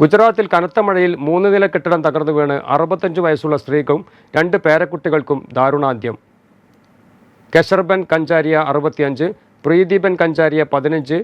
ഗുജറാത്തിൽ കനത്ത മഴയിൽ മൂന്ന് നില കെട്ടിടം തകർന്നു വീണ് അറുപത്തഞ്ച് വയസ്സുള്ള സ്ത്രീക്കും രണ്ട് പേരക്കുട്ടികൾക്കും ദാരുണാന്ത്യം. കെഷർബൻ കഞ്ചാരിയ അറുപത്തിയഞ്ച് പ്രീതിബൻ കഞ്ചാരിയ പതിനഞ്ച്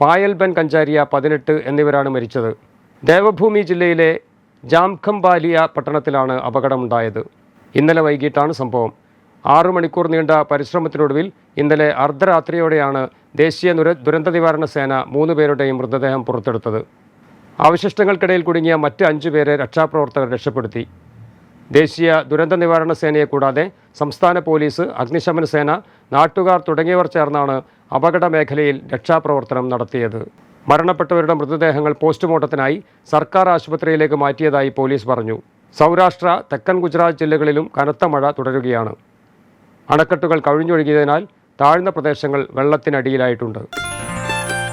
പായൽബൻ കഞ്ചാരിയ പതിനെട്ട് എന്നിവരാണ് മരിച്ചത്. ദേവഭൂമി ജില്ലയിലെ ജാംഖംബാലിയ പട്ടണത്തിലാണ് അപകടമുണ്ടായത്. ഇന്നലെ വൈകിട്ടാണ് സംഭവം. ആറു മണിക്കൂർ നീണ്ട പരിശ്രമത്തിനൊടുവിൽ ഇന്നലെ അർദ്ധരാത്രിയോടെയാണ് ദേശീയ ദുര ദുരന്ത നിവാരണ സേന മൂന്ന് പേരുടെയും മൃതദേഹം പുറത്തെടുത്തത്. അവശിഷ്ടങ്ങൾക്കിടയിൽ കുടുങ്ങിയ മറ്റ് അഞ്ചു പേരെ രക്ഷാപ്രവർത്തകർ രക്ഷപ്പെടുത്തി. ദേശീയ ദുരന്ത നിവാരണ സേനയെ കൂടാതെ സംസ്ഥാന പോലീസ് അഗ്നിശമന സേന നാട്ടുകാർ തുടങ്ങിയവർ ചേർന്നാണ് അപകട മേഖലയിൽ രക്ഷാപ്രവർത്തനം നടത്തിയത്. മരണപ്പെട്ടവരുടെ മൃതദേഹങ്ങൾ പോസ്റ്റ്മോർട്ടത്തിനായി സർക്കാർ ആശുപത്രിയിലേക്ക് മാറ്റിയതായി പോലീസ് പറഞ്ഞു. സൗരാഷ്ട്ര തെക്കൻ ഗുജറാത്ത് ജില്ലകളിലും കനത്ത മഴ തുടരുകയാണ്. അണക്കെട്ടുകൾ കവിഞ്ഞൊഴുകിയതിനാൽ താഴ്ന്ന പ്രദേശങ്ങൾ വെള്ളത്തിനടിയിലായിട്ടുണ്ട്.